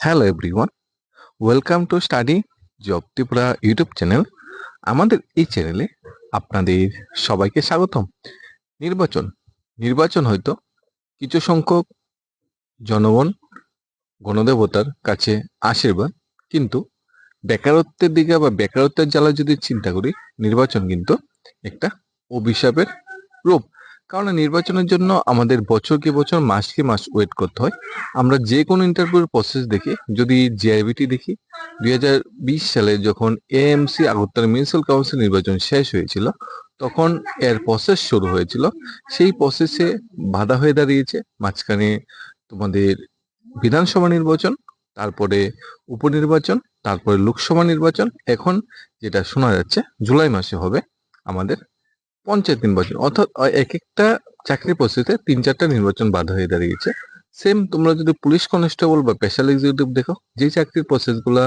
Hello everyone welcome to study job Tripura YouTube channel আমাদের এই চ্যানেলে আপনাদের সবাইকে স্বাগতম। নির্বাচন নির্বাচন হয়তো কিছু সংখ্যক জনগণ গণদেবতার কাছে আশীর্বাদ কিন্তু বেকারত্বের দিকে বা বেকারত্বের জ্বালা যদি চিন্তা করি, নির্বাচন কিন্তু একটা অভিশাপের রূপ। কারণ নির্বাচনের জন্য আমাদের বছর কি বছর, মাস কি মাস ওয়েট করতে হয়। আমরা যে কোনো ইন্টারভিউর প্রসেস দেখি, যদি জিআইবিটি দেখি, দুই সালে যখন এএমসি আগরতলা মিউনিসিপাল কাউন্সিল নির্বাচন শেষ হয়েছিল, তখন এর প্রসেস শুরু হয়েছিল। সেই প্রসেসে বাধা হয়ে দাঁড়িয়েছে, মাঝখানে তোমাদের বিধানসভা নির্বাচন, তারপরে উপনির্বাচন, তারপরে লোকসভা নির্বাচন। এখন যেটা শোনা যাচ্ছে, জুলাই মাসে হবে আমাদের পঞ্চায়েত নির্বাচন, অর্থাৎ এক একটা চাকরি প্রস্তুতিতে তিন চারটা নির্বাচন বাধা হয়ে দাঁড়িয়েছে। সেম তোমরা যদি পুলিশ কনস্টেবল বা স্পেশাল এক্সিকিউটিভ দেখো যে চাকরির প্রসেসগুলো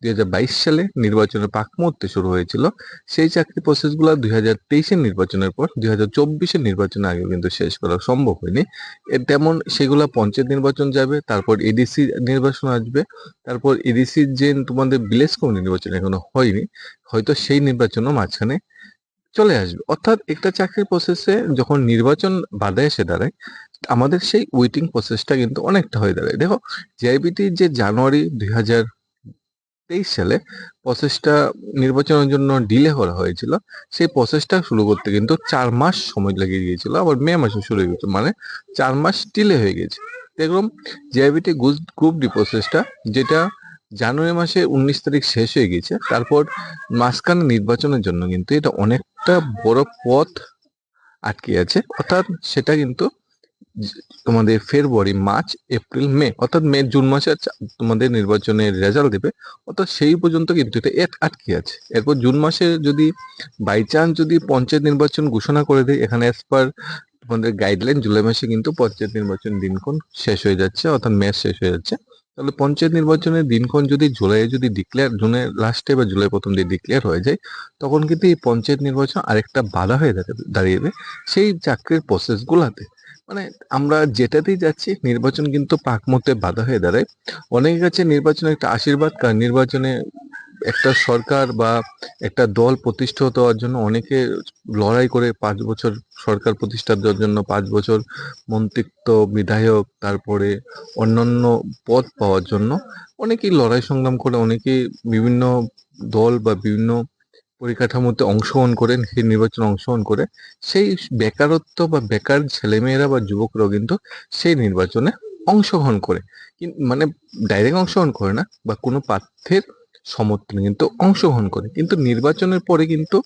দুই হাজার বাইশ সালে নির্বাচনের পাক মুহূর্তে শুরু হয়েছিল, সেই চাকরি প্রসেসগুলো দুই হাজার তেইশের নির্বাচনের পর দুই হাজার চব্বিশের নির্বাচনের আগে কিন্তু শেষ করা সম্ভব হয়নি। তেমন সেগুলো পঞ্চায়েত নির্বাচন যাবে, তারপর এডিসি নির্বাচন আসবে, তারপর এডিসির যে তোমাদের ভিলেজ কমিটি নির্বাচন এখনও হয়নি, হয়তো সেই নির্বাচনও মাঝখানে চলে আসবে। অর্থাৎ একটা চাকরির প্রসেসে যখন নির্বাচন বাধা এসে দাঁড়ায়, আমাদের সেই ওয়েটিং প্রসেসটা কিন্তু অনেকটা হয়ে দাঁড়ায়। দেখো জিআইবিটি যে জানুয়ারি দুই হাজার তেইশ সালে প্রসেসটা নির্বাচনের জন্য ডিলে করা হয়েছিল, সেই প্রসেসটা শুরু করতে কিন্তু চার মাস সময় লেগে গিয়েছিল। আবার মে মাসে শুরু হয়ে গেছে মানে চার মাস ডিলে হয়ে গেছে। দেখলাম জিআইবিটি গ্রুপ ডি প্রসেসটা যেটা জানুয়ারি মাসে উনিশ তারিখ শেষ হয়ে গেছে, তারপর মাঝখানে নির্বাচনের জন্য কিন্তু এটা অনেকটা বড় পথ আটকে আছে। অর্থাৎ সেটা কিন্তু তোমাদের ফেব্রুয়ারি, মার্চ, এপ্রিল, মে, অর্থাৎ মে, জুন মাসে তোমাদের নির্বাচনের রেজাল্ট দেবে। অর্থাৎ সেই পর্যন্ত কিন্তু এটা এক আটকে আছে। এরপর জুন মাসে যদি বাই চান্স যদি পঞ্চায়েত নির্বাচন ঘোষণা করে দেয়, এখানে অ্যাজ পার তোমাদের গাইডলাইন জুলাই মাসে কিন্তু পঞ্চায়েত নির্বাচন দিনক্ষণ শেষ হয়ে যাচ্ছে, অর্থাৎ ম্যাচ শেষ হয়ে যাচ্ছে। তাহলে পঞ্চায়েত নির্বাচনের দিনক্ষণ যদি জুলাই, যদি ডিক্লেয়ার জুনের লাস্টে বা জুলাই প্রথম দিয়ে ডিক্লেয়ার হয়ে যায়, তখন কিন্তু এই পঞ্চায়েত নির্বাচন আরেকটা বাধা হয়ে দাঁড়িয়ে সেই চাকরির প্রসেসগুলোতে মানে আমরা যেটাতেই যাচ্ছি, নির্বাচন কিন্তু পাকমতে বাধা হয়ে দাঁড়ায়। অনেকের কাছে নির্বাচন একটা আশীর্বাদ, কারণ নির্বাচনে একটা সরকার বা একটা দল প্রতিষ্ঠিত হওয়ার জন্য অনেকে লড়াই করে পাঁচ বছর সরকার প্রতিষ্ঠা দেওয়ার জন্য পাঁচ বছর মন্ত্রিত্ব, বিধায়ক, তারপরে অন্যান্য পদ পাওয়ার জন্য অনেকেই লড়াই সংগ্রাম করে, অনেকেই বিভিন্ন দল বা বিভিন্ন পরিকাঠামোতে অংশগ্রহণ করেন, সেই নির্বাচনে অংশগ্রহণ করে। সেই বেকারত্ব বা বেকার ছেলেমেয়েরা বা যুবকরাও কিন্তু সেই নির্বাচনে অংশগ্রহণ করে। মানে ডাইরেক্ট অংশগ্রহণ করে না বা কোনো প্রার্থীর সমর্থনে কিন্তু অংশগ্রহণ করে। কিন্তু নির্বাচনের পরে কিন্তু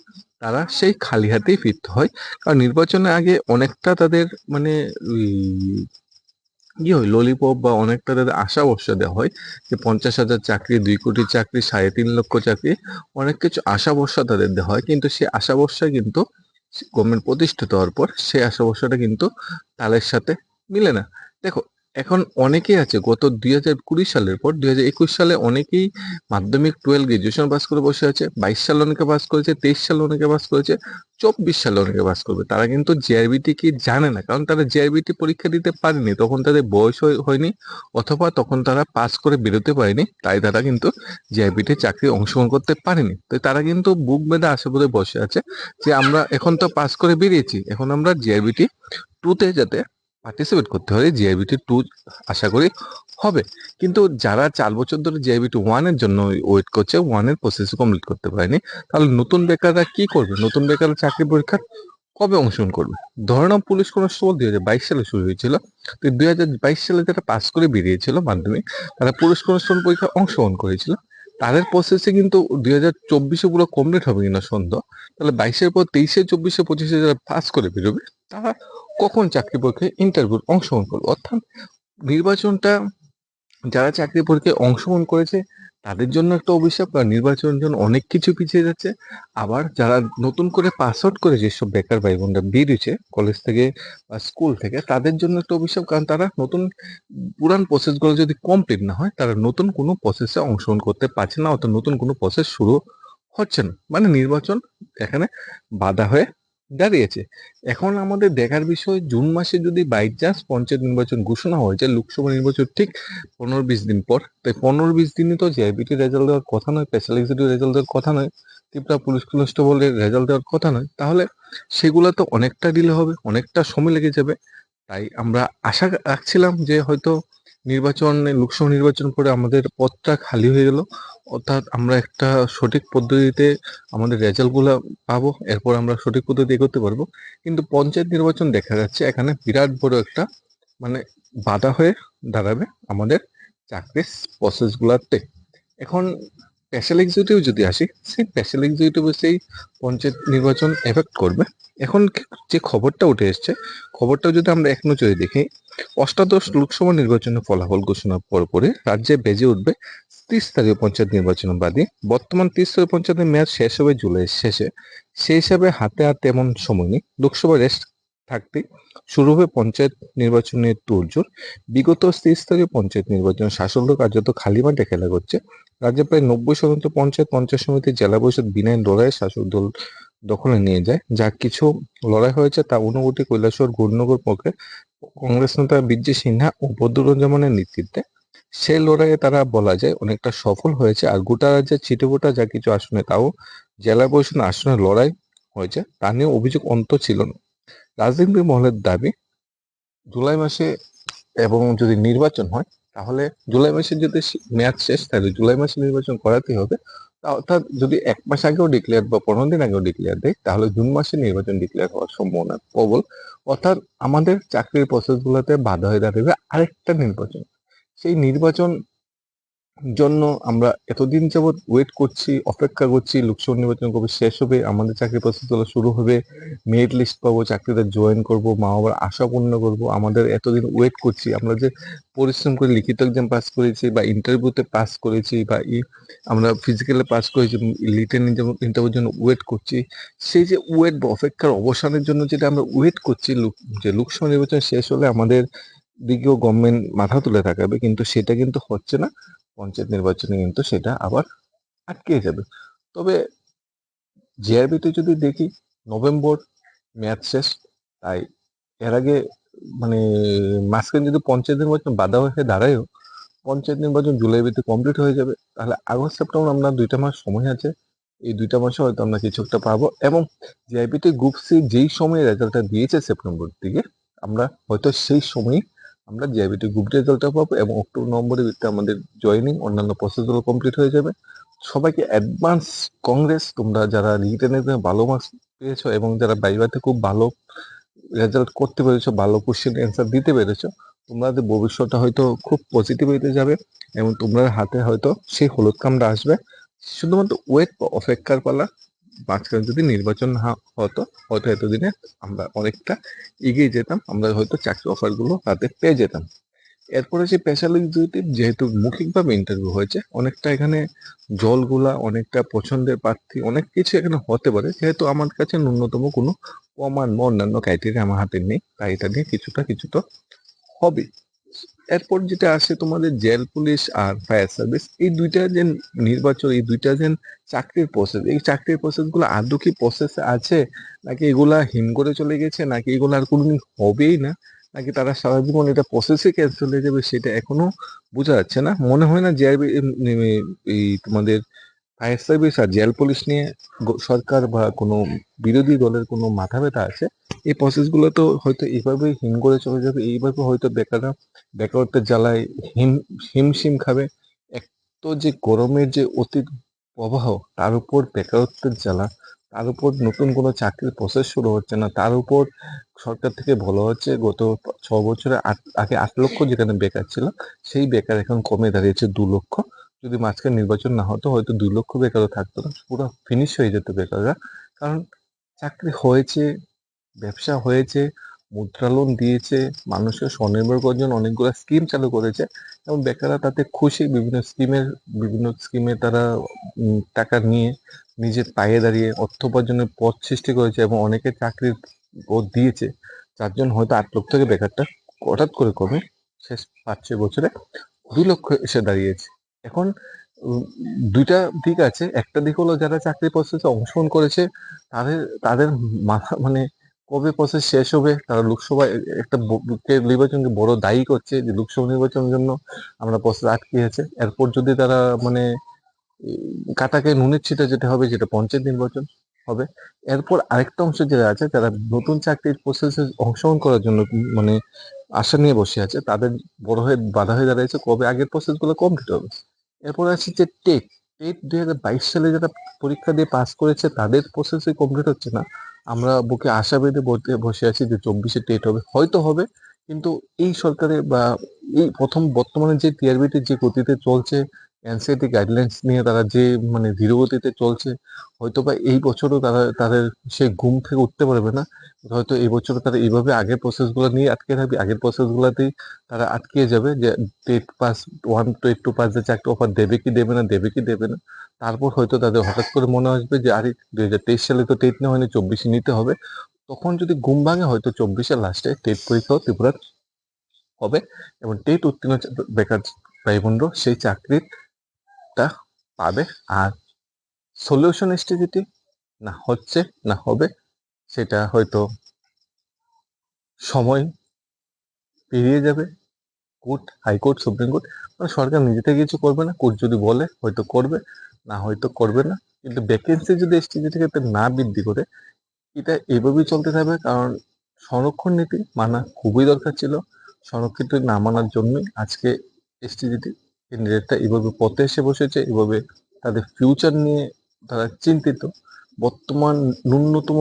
তারা সেই খালি হাতেই ফিরতে হয়। কারণ নির্বাচনের আগে অনেকটা তাদের মানে কি হয় ললিপপ বা অনেকটা তাদের আশা ভরসা দেওয়া হয় যে পঞ্চাশ হাজার চাকরি, দুই কোটি চাকরি, সাড়ে তিন লক্ষ চাকরি, অনেক কিছু আশা ভরসা তাদের দেওয়া হয়। কিন্তু সেই আশা ভরসা কিন্তু গভর্নমেন্ট প্রতিষ্ঠিত হওয়ার পর সেই আশা ভরসাটা কিন্তু তালের সাথে মিলে না। দেখো এখন অনেকেই আছে, গত দুই হাজার কুড়ি সালের পর দুই হাজার একুশ সালে অনেকেই মাধ্যমিক টুয়েলভ গ্রাজুয়েশন পাস করে বসে আছে, বাইশ সালে অনেকে পাস করেছে, তেইশ সালে অনেকে পাস করেছে, চব্বিশ সালে অনেকে পাস করবে। তারা কিন্তু জিআরবিটি কি জানে না, কারণ তারা জিআরবিটি পরীক্ষা দিতে পারেনি, তখন তাদের বয়স হয়নি, অথবা তখন তারা পাস করে বেরোতে পারেনি, তাই তারা কিন্তু জিআরবিটি চাকরি অংশগ্রহণ করতে পারেনি। তো তারা কিন্তু বুক বেঁধে আশেপাশে বসে আছে যে আমরা এখন তো পাস করে বেরিয়েছি, এখন আমরা জিআরবিটি টুতে যাতে পার্টিসিপেট করতে হয় জিআইবিটি টু আশা করি হবে। কিন্তু যারা চার বছর ধরে জিআইবিটি ওয়ানের জন্য ওয়েট করছে ওয়ানের প্রসেস কমপ্লিট করতে পারেনি, তাহলে নতুন বেকাররা কি করবে? নতুন বেকাররা চাকরি পরীক্ষা কবে অংশগ্রহণ করবে? ধরে নাও পুলিশ কনস্টেবল দুই হাজার বাইশ সালে শুরু হয়েছিল। তো দুই হাজার বাইশ সালে যারা পাস করে বেরিয়েছিল মাধ্যমিক, তারা পুলিশ কনস্টেবল পরীক্ষা অংশগ্রহণ করেছিল। তাদের প্রসেসে কিন্তু দুই হাজার চব্বিশে পুরো কমপ্লিট হবে কিনা সন্দেহ। তাহলে বাইশের পর তেইশে, চব্বিশে, পঁচিশে যারা পাস করে বেরোবে, তারা কখন চাকরি পরীক্ষায় ইন্টারভিউ অংশগ্রহণ করবে অর্থাৎ নির্বাচনটা যারা চাকরি পরীক্ষায় অংশগ্রহণ করেছে, তাদের জন্য একটা অভিশাপ, কারণ নির্বাচনের জন্য অনেক কিছু পিছিয়ে যাচ্ছে। আবার যারা নতুন করে পাস আউট করে যেসব বেকার ভাই বোনরা বেরিয়েছে কলেজ থেকে বা স্কুল থেকে, তাদের জন্য একটা অভিশাপ, কারণ তারা নতুন পুরান প্রসেসগুলো যদি কমপ্লিট না হয়, তারা নতুন কোনো প্রসেসে অংশগ্রহণ করতে পারছে না, অর্থাৎ নতুন কোনো প্রসেস শুরু হচ্ছে না। মানে নির্বাচন এখানে বাধা হয়ে দাঁড়িয়েছে এখন আমাদের দেখার বিষয়, জুন মাসে যদি বাই চান্স পঞ্চায়েত নির্বাচন ঘোষণা হয়ে যায় লোকসভা নির্বাচন ঠিক পনেরো বিশ দিন পর, তাই পনেরো বিশ দিনে তো জেআইবিটি রেজাল্ট দেওয়ার কথা নয় স্পেশাল এক্সিকিউটিভ রেজাল্ট দেওয়ার কথা নয়, ত্রিপুরা পুলিশ কনস্টেবলের রেজাল্ট দেওয়ার কথা নয়, তাহলে সেগুলো তো অনেকটা ডিলে হবে, অনেকটা সময় লেগে যাবে। তাই আমরা আশা রাখছিলাম যে হয়তো নির্বাচন, লোকসভা নির্বাচন করে আমাদের পথটা খালি হয়ে গেল। অর্থাৎ আমরা একটা সঠিক পদ্ধতিতে আমাদের রেজাল্টগুলো পাবো, এরপর আমরা সঠিক পদ্ধতি এগোতে পারব। কিন্তু পঞ্চায়েত নির্বাচন দেখা যাচ্ছে এখানে বিরাট বড় একটা মানে বাধা হয়ে দাঁড়াবে আমাদের চাকরির প্রসেসগুলোতে এখন স্পেশাল এক্সিকিউটিভ যদি আসি, সেই স্পেশাল এক্সিকিউটিভে সেই পঞ্চায়েত নির্বাচন এফেক্ট করবে। এখন যে খবরটা উঠে এসছে, খবরটা যদি আমরা এক নজরে দেখি, অষ্টাদশ লোকসভা নির্বাচনের ফলাফল ঘোষণার পর পরে রাজ্যে বেজে উঠবে ত্রিশ স্তরীয় পঞ্চায়েত নির্বাচন বাদী। বর্তমান ত্রিশ স্তরীয় পঞ্চায়েতের মেয়াদ শেষ হবে জুলাই শেষে। সেই হিসাবে হাতে আর তেমন সময় নেই। লোকসভা রেস্ট থাকতে শুরু হবে পঞ্চায়েত নির্বাচনের তোড়জোড়। বিগত স্তরীয় পঞ্চায়েত নির্বাচন শাসক কার্যত খালি মাঠে খেলা করছে। রাজ্যে প্রায় নব্বই শতাংশ পঞ্চায়েত পঞ্চায়েত সমিতি জেলা পরিষদ বিনা লড়াইয়ে শাসক দল দখলে নিয়ে যায়। যা কিছু লড়াই হয়েছে তা অনুভূতি কৈলাসহর, গৌরনগর পক্ষে কংগ্রেস নেতা বিজয় সিনহা ও বদরুজ্জামানের নেতৃত্বে। সেই লড়াইয়ে তারা বলা যায় অনেকটা সফল হয়েছে আর গোটা রাজ্যের ছিটেফোটা যা কিছু আসনে তাও জেলা পরিষদ আসনের লড়াই হয়েছে। তা নিয়ে অভিযোগ অন্ত ছিল না। রাজনীতি মহলের দাবি, জুলাই মাসে এবং যদি নির্বাচন হয়, তাহলে জুলাই মাসে যদি মেয়াদ শেষ, তাহলে জুলাই মাসে নির্বাচন করাতেই হবে। অর্থাৎ যদি এক মাস আগেও ডিক্লেয়ার বা পনেরো দিন আগেও ডিক্লেয়ার দেয়, তাহলে জুন মাসে নির্বাচন ডিক্লেয়ার হওয়ার সম্ভাবনা প্রবল। অর্থাৎ আমাদের চাকরির প্রসেস গুলোতে বাধা হয়ে দাঁড়াবে আরেকটা নির্বাচন। সেই নির্বাচন জন্য আমরা এতদিন যাবৎ ওয়েট করছি, অপেক্ষা করছি, লোকসভা নির্বাচন কবে শেষ হবে, আমাদের চাকরি প্রসেসগুলো শুরু হবে মেরিট লিস্ট পাবো, চাকরিতে জয়েন করব, মা বাবার আশা পূর্ণ করব, আমাদের এতদিন ওয়েট করছি। আমরা যে পরিশ্রম করে লিখিত এক্সাম পাস করেছি বা ইন্টারভিউতে পাস করেছি বা ই- আমরা ফিজিক্যালে পাস করেছি রিটেন ইন্টারভিউর জন্য ওয়েট করছি, সেই যে ওয়েট বা অপেক্ষার অবসানের জন্য যেটা আমরা ওয়েট করছি যে লোকসভা নির্বাচন শেষ হলে আমাদের দিকেও গভর্নমেন্ট মাথা তুলে থাকাবে কিন্তু সেটা কিন্তু হচ্ছে না। পঞ্চায়েত নির্বাচনে কিন্তু সেটা আবার আটকে যাবে। তবে জিআরবিতে যদি দেখি, নভেম্বর মেয়াদ শেষ, তাই এর আগে মানে মাঝখানে যদি পঞ্চায়েত নির্বাচন বাধা হয়ে দাঁড়ায়ও, পঞ্চায়েত নির্বাচন জুলাই ভিত্তি কমপ্লিট হয়ে যাবে, তাহলে আগস্ট, সেপ্টেম্বর আমরা দুইটা মাস সময় আছে, এই দুইটা মাসে হয়তো আমরা কিছু একটা পাবো এবং জিআইপিতে গ্রুপ সি যেই সময়ে রেজাল্টটা দিয়েছে সেপ্টেম্বর দিকে, আমরা হয়তো সেই সময় আমরা জিআইবিটি গ্রুপ রেজাল্টটা পাবো এবং অক্টোবর নভেম্বরের ভিতরে আমাদের জয়েনিং অন্যান্য প্রসেসগুলো কমপ্লিট হয়ে যাবে। সবাইকে অ্যাডভান্স কংগ্রেস তোমরা যারা রিটেনে ভালো মার্কস পেয়েছ এবং যারা বাইবাতে খুব ভালো রেজাল্ট করতে পেরেছ, ভালো কোশ্চেন অ্যান্সার দিতে পেরেছ তোমাদের ভবিষ্যৎটা হয়তো খুব পজিটিভ হইতে যাবে এবং তোমার হাতে হয়তো সেই হলুদ কামটা আসবে। শুধুমাত্র ওয়েট বা অপেক্ষার পালা মাঝখানে যদি নির্বাচন না হতো, হয়তো এতদিনে আমরা অনেকটা এগিয়ে যেতাম, আমরা হয়তো চাকরি অফারগুলো হাতে পেয়ে যেতাম। এরপরে সেই স্পেশাল এক্সিকিউটিভ যেহেতু মৌখিকভাবে ইন্টারভিউ হয়েছে, অনেকটা এখানে জলগুলা, অনেকটা পছন্দের প্রার্থী, অনেক কিছু এখানে হতে পারে। যেহেতু আমার কাছে ন্যূনতম কোনো প্রমাণ বা অন্যান্য ক্রাইটেরিয়া আমার হাতে নেই, তাই এটা নিয়ে কিছুটা কিছুটা হবে। এরপর যেটা আসে তোমাদের জেল, পুলিশ আর ফায়ার সার্ভিস, এই দুইটা যে নির্বাচন, এই দুইটা যে চাকরির প্রসেস এই চাকরির প্রসেসগুলো আদৌ কি প্রসেস আছে? নাকি এগুলা হিম করে চলে গেছে? নাকি এগুলো আর কোনোদিন হবেই না? নাকি তারা সারা জীবন এটা প্রসেসে ক্যান্সেল হয়ে যাবে সেটা এখনও বোঝা যাচ্ছে না? মনে হয় না যে এই তোমাদের ফায়ার সার্ভিস আর জেল পুলিশ নিয়ে সরকার বা কোনো বিরোধী দলের কোনো মাথা ব্যথা আছে? এই প্রসেসগুলো তো হয়তো এইভাবে হিম করে চলে যাবে, এইভাবে হয়তো বেকাররা বেকারত্বের জ্বালায় হিম হিমশিম খাবে। এক তো যে গরমের যে অতি প্রবাহ, তার উপর বেকারত্বের জ্বালা, তার উপর নতুন কোনো চাকরির প্রসেস শুরু হচ্ছে না, তার উপর সরকার থেকে বলা হচ্ছে গত ছ বছরে আট, আগে আট লক্ষ যেখানে বেকার ছিল, সেই বেকার এখন কমে দাঁড়িয়েছে দু লক্ষ। যদি মাঝখানে নির্বাচন না হতো, হয়তো দুই লক্ষ বেকারও থাকতো না। পুরো ফিনিশ হয়ে যেত বেকাররা। কারণ চাকরি হয়েছে, ব্যবসা হয়েছে, মুদ্রা লোন দিয়েছে মানুষকে স্বনির্ভর করার জন্য অনেকগুলো স্কিম চালু করেছে। এবং বেকাররা তাতে খুশি। বিভিন্ন স্কিমের বিভিন্ন স্কিমে তারা টাকা নিয়ে নিজের পায়ে দাঁড়িয়ে অর্থ উপার্জনের পথ সৃষ্টি করেছে এবং অনেকে চাকরির পথ দিয়েছে। যার জন্য হয়তো আট লক্ষ থেকে বেকারটা হঠাৎ করে কমে শেষ পাঁচ ছয় বছরে দুই লক্ষ এসে দাঁড়িয়েছে। এখন দুইটা দিক আছে। একটা দিক হলো যারা চাকরি প্রসেসে অংশগ্রহণ করেছে, তাদের তাদের মাথা মানে কবে প্রসেস শেষ হবে? তারা লোকসভা একটা নির্বাচনকে বড় দায়ী করছে যে লোকসভা নির্বাচনের জন্য আমরা প্রসেস আটকে আছে। এরপর যদি তারা মানে কাটাকে নুনের ছিটা যেটা হবে, যেটা পঞ্চায়েত নির্বাচন হবে। এরপর আরেকটা অংশ যারা আছে, যারা নতুন চাকরির প্রসেসে অংশগ্রহণ করার জন্য মানে আশা নিয়ে বসে আছে, তাদের বড় হয়ে, বাধা হয়ে দাঁড়িয়েছে, কবে আগের প্রসেসগুলো কমপ্লিট হবে? এরপর আছে যে টেট টেট দুই হাজার বাইশ সালে যারা পরীক্ষা দিয়ে পাস করেছে, তাদের প্রসেসে কমপ্লিট হচ্ছে না। আমরা বুকে আশা বেঁধে বসে- আছি যে চব্বিশে টেট হবে। হয়তো হবে, কিন্তু এই সরকারে বা এই প্রথম বর্তমানে যে টিআরবিটির যে গতিতে চলছে এনসিআরটি গাইডলাইন্স নিয়ে তারা যে মানে ধীর গতিতে চলছে হয়তো বা এই বছরও তারা, তাদের সেই ঘুম থেকে উঠতে পারবে না। হয়তো এই বছরও তারা এইভাবে আগের প্রসেসগুলো নিয়ে আটকে থাকবে। আগের প্রসেসগুলোতেই তারা আটকে যাবে যে TET pass one TET two pass যে চাকরি অফার দেবে কি দেবে না, দেবে কি দেবে না। তারপর হয়তো তাদের হঠাৎ করে মনে আসবে যে, আরে দুই হাজার তেইশ সালে তো টেট নেওয়া হয়নি, চব্বিশে নিতে হবে। তখন যদি ঘুম ভাঙে, হয়তো চব্বিশের লাস্টে টেট পরীক্ষাও ত্রিপুরার হবে এবং টেট উত্তীর্ণ বেকার ভাই বোনরা সেই চাকরিটা পাবে আর সলিউশন স্টেজিটি না হচ্ছে, না হবে, সেটা হয়তো সময় পেরিয়ে যাবে। কোর্ট হাইকোর্ট সুপ্রিম কোর্ট মানে সরকার নিজে থেকে কিছু করবে না, কোর্ট যদি বলে হয়তো করবে, না হয়তো করবে না। কিন্তু ভ্যাকেন্সি যদি এসটিজি ক্ষেত্রে না বৃদ্ধি করে, এটা এভাবেই চলতে থাকবে কারণ সংরক্ষণ নীতি মানা খুবই দরকার ছিল। সংরক্ষিত না মানার জন্যই আজকে এসটিজিটি ক্যান্ডিডেটটা এভাবে পথে এসে বসেছে, এভাবে তাদের ফিউচার নিয়ে তারা চিন্তিত। বর্তমান ন্যূনতম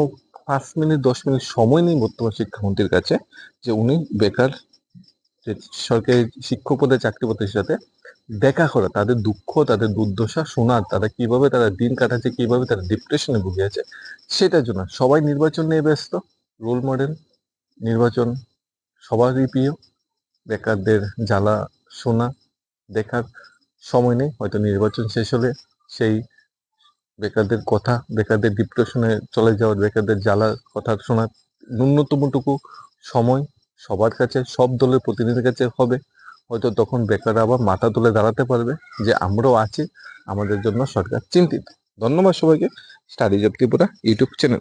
পাঁচ মিনিট, দশ মিনিট সময় নেই বর্তমান শিক্ষামন্ত্রীর কাছে যে উনি বেকার যে সরকারি শিক্ষক পদে চাকরি পদের সাথে দেখা করা, তাদের দুঃখ, তাদের দুর্দশা শোনার, তারা কীভাবে তারা দিন কাটাচ্ছে, কীভাবে তারা ডিপ্রেশনে ভুগে আছে, সেটার জন্য সবাই নির্বাচন নিয়ে ব্যস্ত রোল মডেল নির্বাচন সবারই প্রিয়, বেকারদের জ্বালা শোনা দেখার সময় নেই, হয়তো নির্বাচন শেষ হলে সেই বেকারদের কথা, বেকারদের ডিপ্রেশনে চলে যাওয়ার, বেকারদের জ্বালার কথা শোনার ন্যূনতমটুকু সময় সবার কাছে, সব দলের প্রতিনিধির কাছে হবে। হয়তো তখন বেকাররা আবার মাথা তুলে দাঁড়াতে পারবে যে আমরাও আছি, আমাদের জন্য সরকার চিন্তিত। ধন্যবাদ সবাইকে। Study job Tripura YouTube channel.